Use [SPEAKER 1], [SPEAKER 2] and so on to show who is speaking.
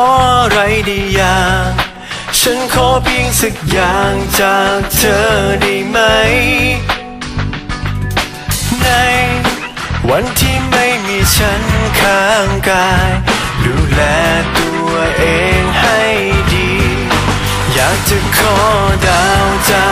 [SPEAKER 1] ออะไรได้อย่างฉันขอเพียงสักอย่างจากเธอได้ไหม ในวันที่ไม่มีฉันข้างกาย ดูแลตัวเองให้ดี อยากจะขอดาวจาก